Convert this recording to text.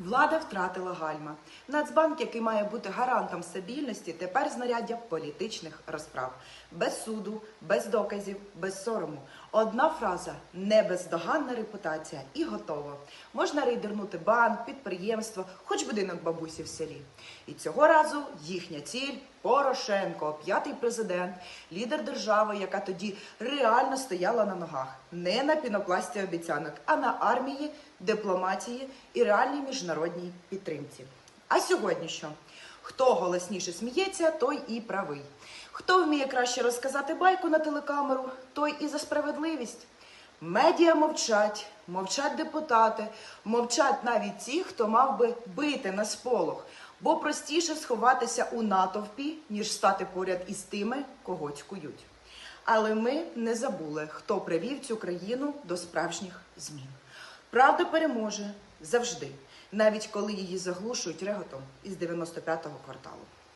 Влада втратила гальма. Нацбанк, який має бути гарантом стабільності, тепер знаряддя політичних розправ. Без суду, без доказів, без сорому. Одна фраза небездоганна репутація і готово. Можна рейдернути банк, підприємство, хоч будинок бабусі в селі. І цього разу їхня ціль Порошенко, п'ятий президент, лідер держави, яка тоді реально стояла на ногах, не на пінопласті обіцянок, а на армії, дипломатії і реальній міжнародній підтримці. А сьогодні що? Хто голосніше сміється, той і правий. Хто вміє краще розказати байку на телекамеру, той і за справедливість. Медіа мовчать, мовчать депутати, мовчать навіть ті, хто мав би бити на сполох, бо простіше сховатися у натовпі, ніж стати поряд із тими, кого цькують. Але ми не забули, хто привів цю країну до справжніх змін. Правда переможе завжди, навіть коли її заглушують реготом із 95-го кварталу.